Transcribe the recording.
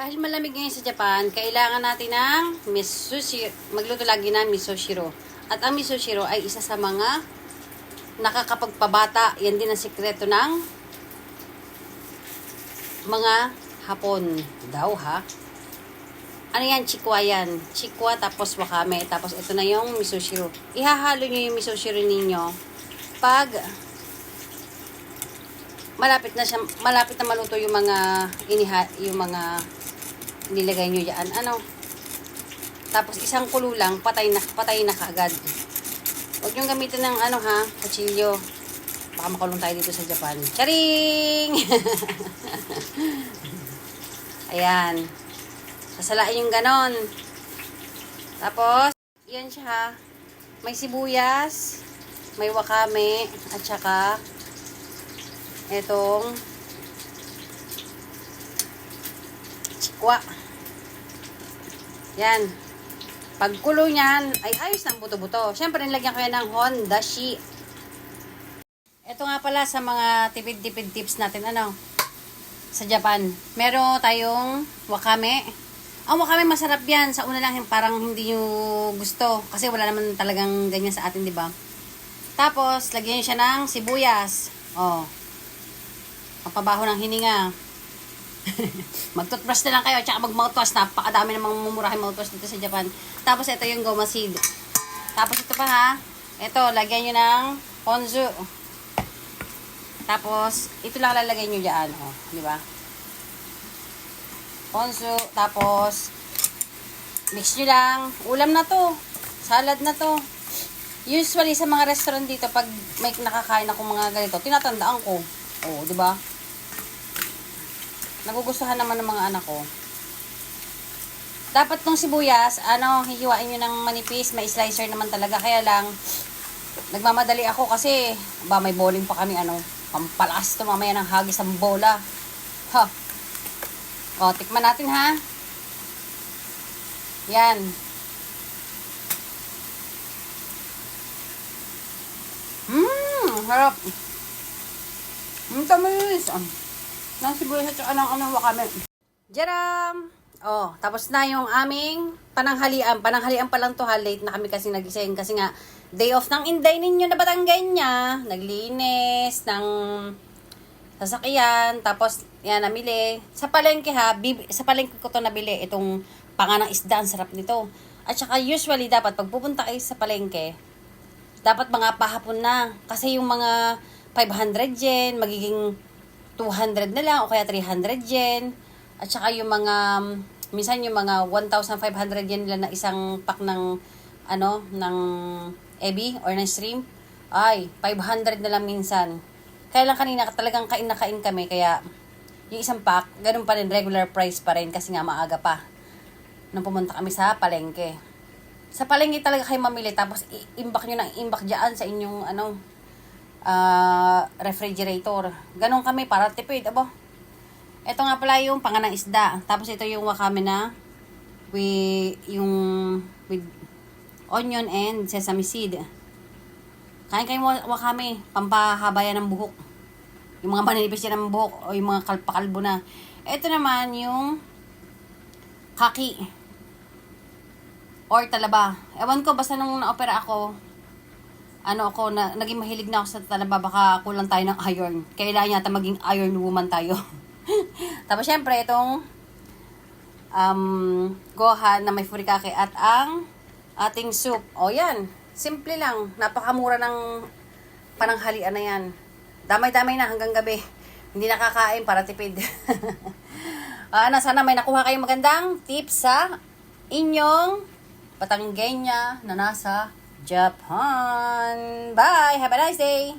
Dahil malamig ngayon sa Japan, kailangan natin ng miso shiro. Magluto lagi ng miso shiro. At ang miso shiro ay isa sa mga nakakapagpabata. Yan din ang sikreto ng mga Hapon daw ha. Ano yan? Chikwa yan. Chikwa tapos wakame. Tapos ito na yung miso shiro. Ihahalo nyo yung miso shiro ninyo pag malapit na siya, malapit na maluto yung mga iniha, yung mga nilagay nyo diyan. Ano? Tapos isang kulo lang, patay na, patay na kaagad. Huwag nyo gamitin ng ano ha, kutsilyo. Baka makulong tayo dito sa Japan. Charing! Ayan. Sasalain yung ganon. Tapos, yan siya ha. May sibuyas, may wakame, at saka itong chikwa. Yan. Pagkulo niyan, ay ayos ng buto-buto. Siyempre, nilagyan ko yan ng Hondashi. Ito nga pala sa mga tipid-tipid tips natin, ano, sa Japan. Meron tayong wakame. Ang wakame masarap yan. Sa una lang, parang hindi nyo gusto. Kasi wala naman talagang ganyan sa atin, di ba? Tapos, lagyan siya ng sibuyas. Oh. Papabaho ng hininga. Mag-toothbrush na lang kayo, tsaka mag-mouthwash. Napakadami namang mumurahin mouthwash dito sa Japan. Tapos, ito yung goma seed. Tapos, ito pa ha. Ito, lagyan nyo ng ponzu. Tapos, ito lang lalagay nyo dyan. Oh, di ba? Ponzu. Tapos, mix nyo lang. Ulam na to. Salad na to. Usually, sa mga restaurant dito, pag may nakakain ako mga ganito, tinatandaan ko. Oh, di ba? Nagugustuhan naman ng mga anak ko. Dapat tong sibuyas, ano, hihiwain nyo ng manipis. May slicer naman talaga. Kaya lang, nagmamadali ako kasi, ba, may bowling pa kami, ano, pampalas to mamaya ng hagis ang bola. Ha. O, tikman natin ha. Yan. Mmm, harap. Mmm, tamis. Ah. Nang sibuyas at saka ng ano, wakame. Jaram! Oh, tapos na yung aming pananghalian. Pananghalian pa lang to ha. Late na kami kasi nagising. Kasi nga, day off ng inday ninyo na Batanggay niya. Naglinis ng sasakyan. Tapos, yan, namili. Sa palengke ha, bib- sa palengke ko to nabili. Itong panganang isda, ang sarap nito. At saka usually dapat, pag pupunta kayo sa palengke, dapat mga pahapon na. Kasi yung mga 500 yen, magiging 200 na lang o kaya 300 yen. At saka yung mga, minsan yung mga 1,500 yen nila na isang pack ng, ano, ng ebi or ng shrimp. Ay, 500 na lang minsan. Kaya lang kanina talagang kain na kain kami, kaya yung isang pack, ganun pa rin, regular price pa rin kasi nga maaga pa. Nung pumunta kami sa palengke. Sa palengke talaga kayo mamili, tapos imbak nyo ng imbak dyan sa inyong, ano, ah, refrigerator. Ganon kami para tipid, abo. Ito nga pala yung panganang isda. Tapos ito yung wakame na with yung with onion and sesame seed. Kain kayo wa- wakame, pampahaba yan ng buhok. Yung mga manipis yan ng buhok o yung mga kalpakalbo na. Ito naman yung kaki or talaba. Ewan ko, basta nung na-opera ako, ano ako, na, naging mahilig na ako sa talaba, baka kulang tayo ng iron. Kailangan yata maging iron woman tayo. Tapos syempre, itong um, gohan na may furikake at ang ating soup. O yan, simple lang. Napakamura ng pananghalian na yan. Damay-damay na hanggang gabi. Hindi nakakain para tipid. ano, sana may nakuha kayong magandang tips sa inyong Batanggenya na nasa Japan. Bye! Have a nice day!